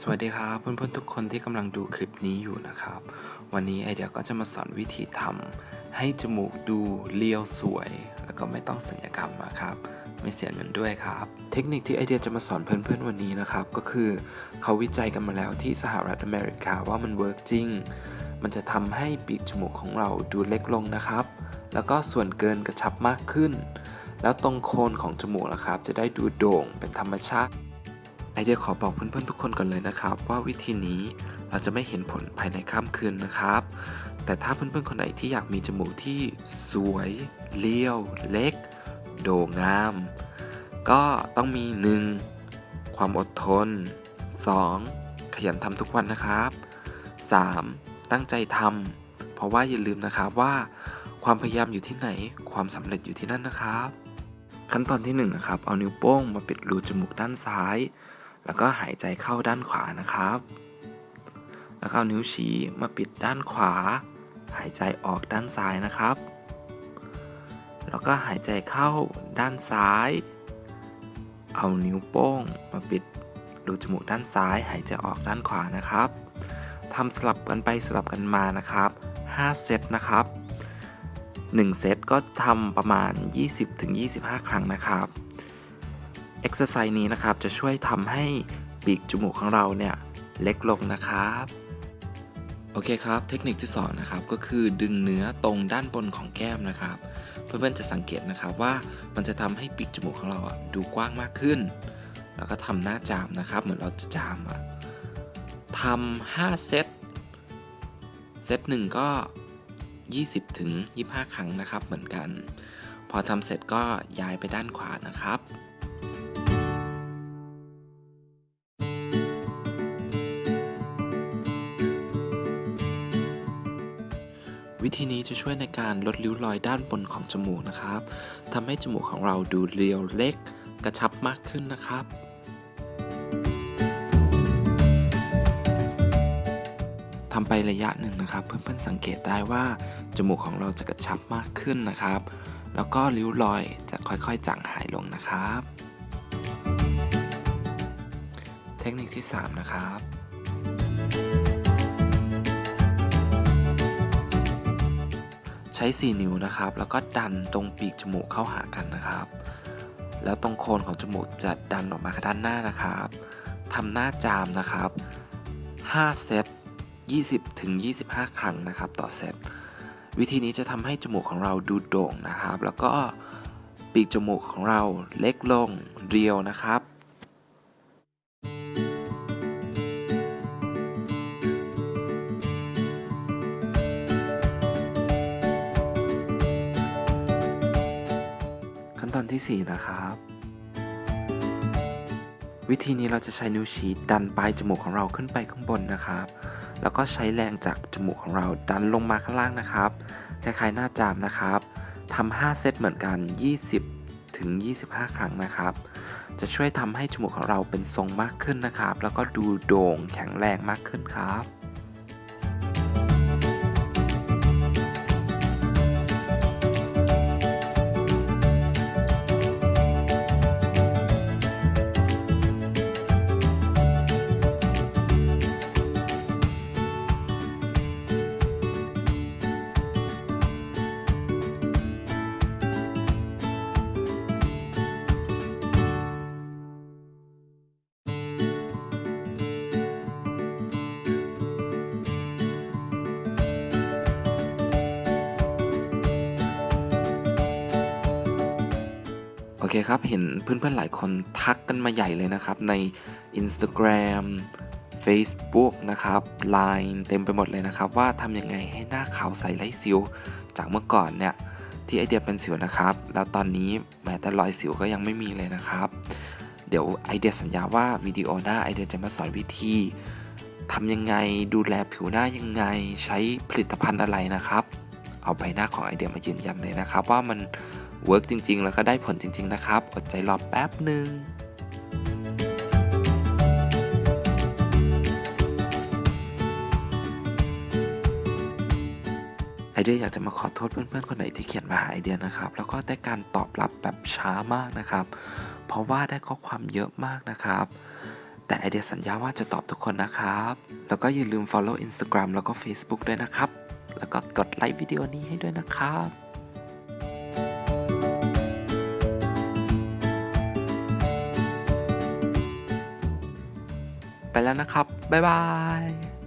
สวัสดีครับเพื่อนๆทุกคนที่กำลังดูคลิปนี้อยู่นะครับ วันนี้ไอเดียก็จะมาสอนวิธีทำให้จมูกดูเรียวสวย แล้วก็ไม่ต้องสัญญกรรมนะครับ ไม่เสียเงินด้วยครับ เทคนิคที่ไอเดียจะมาสอนเพื่อนๆวันนี้นะครับ ก็คือเขาวิจัยกันมาแล้วที่สหรัฐอเมริกาว่ามันเวิร์กจริง มันจะทำให้ปีกจมูกของเราดูเล็กลงนะครับ แล้วก็ส่วนเกินกระชับมากขึ้น แล้วตรงโคนของจมูกนะครับ จะได้ดูโด่งเป็นธรรมชาติ ไอเดียขอบอกเพื่อนๆทุกคนก่อนเลยนะครับ ว่าวิธีนี้เราจะไม่เห็นผลภายในค่ำคืนนะครับ แต่ถ้าเพื่อนๆคนไหนที่อยากมีจมูกที่สวย เลี้ยว เล็ก โด่งาม ก็ต้องมี 1. ความอดทน 2. ขยันทำทุกวันนะครับ 3. ตั้งใจทำเพราะว่าอย่าลืมนะครับว่า ความพยายามอยู่ที่ไหน ความสำเร็จอยู่ที่นั่นนะครับ ขั้นตอนที่1นงนะครับเอานิ้วโป้งมาปิดรูจมูกด้านซ้าย แล้วก็หายใจเข้าด้านขวานะครับ แล้วก็เอานิ้วชี้มาปิดด้านขวา หายใจออกด้านซ้ายนะครับ แล้วก็หายใจเข้าด้านซ้าย เอานิ้วโป้งมาปิดรูจมูกด้านซ้าย หายใจออกด้านขวานะครับทำสลับกันไปสลับกันมานะครับ 5 เซตนะครับ 1 เซตก็ทำประมาณ 20-25 ครั้งนะครับ เอ็กซ์ไซส์นี้นะครับจะช่วยทำให้ปีกจมูกของเราเนี่ยเล็กลงนะครับ โอเคครับ เทคนิคที่2นะครับก็คือดึงเนื้อตรงด้านบนของแก้มนะครับ เพื่อนๆจะสังเกตนะครับว่ามันจะทำให้ปีกจมูกของเราอะดูกว้างมากขึ้น แล้วก็ทำหน้าจามนะครับ เหมือนเราจะจามอะทำ5เซตเซตหนึ่งก็ 20ถึง25 ครั้งนะครับเหมือนกัน พอทำเสร็จก็ย้ายไปด้านขวานะครับ วิธีนี้จะช่วยในการลดริ้วรอยด้านบนของจมูกนะครับทำให้จมูกของเราดูเรียวเล็กกระชับมากขึ้นนะครับ ทำไประยะหนึ่งนะครับ เพื่อนๆสังเกตได้ว่า จมูกของเราจะกระชับมากขึ้นนะครับ แล้วก็ริ้วรอยจะค่อยๆจางหายลงนะครับ เทคนิคที่ 3 นะครับ ใช้ 4 นิ้วนะครับ แล้วก็ดันตรงปีกจมูกเข้าหากันนะครับ แล้วตรงโคนของจมูกจะดันออกมาด้านหน้านะครับทำหน้าจามนะครับ 5 เซต 20ถึง25 ครั้งนะครับต่อเซต วิธีนี้จะทำให้จมูกของเราดูโด่งนะครับ แล้วก็ปีกจมูกของเราเล็กลงเรียวนะครับ อนที่ 4 นะครับ วิธีนี้เราจะใช้นิ้วชี้ดันปลายจมูกของเราขึ้นไปข้างบนนะครับ แล้วก็ใช้แรงจากจมูกของเราดันลงมาข้างล่างนะครับคล้ายๆหน้าจามนะครับทำ5เซตเหมือนกัน 20 ถึง 25 ครั้งนะครับ จะช่วยทำให้จมูกของเราเป็นทรงมากขึ้นนะครับ แล้วก็ดูโด่งแข็งแรงมากขึ้นครับ เคครับเห็นเพื่อนๆหลายคนทักกันมาใหญ่เลยนะครับ ใน Instagram Facebook นะครับ Line เต็มไปหมดเลยนะครับ ว่าทำยังไงให้หน้าขาวใสไร้สิว จากเมื่อก่อนเนี่ยที่ไอเดียเป็นสิวนะครับ แล้วตอนนี้แม้แต่รอยสิวก็ยังไม่มีเลยนะครับ เดี๋ยวไอเดียสัญญาว่าวิดีโอหน้าไอเดียจะมาสอนวิธีทำยังไงดูแลผิวหน้ายังไงใช้ผลิตภัณฑ์อะไรนะครับ เอาใบหน้าของไอเดียมายืนยันเลยนะครับ ว่ามัน เวิร์กจริง ๆ แล้วก็ได้ผลจริง ๆ นะครับ อดใจรอแป๊บหนึ่งไอเดียอยากจะมาขอโทษเพื่อนๆคนไหนที่เขียนมาหาไอเดียนะครับ แล้วก็ได้การตอบรับแบบช้ามากนะครับ เพราะว่าได้ข้อความเยอะมากนะครับ แต่ไอเดียสัญญาว่าจะตอบทุกคนนะครับ แล้วก็อย่าลืม follow Instagram แล้วก็ Facebook ด้วยนะครับ แล้วก็กดไลค์วิดีโอนี้ให้ด้วยนะครับ ไปแล้วนะครับ บ๊ายบาย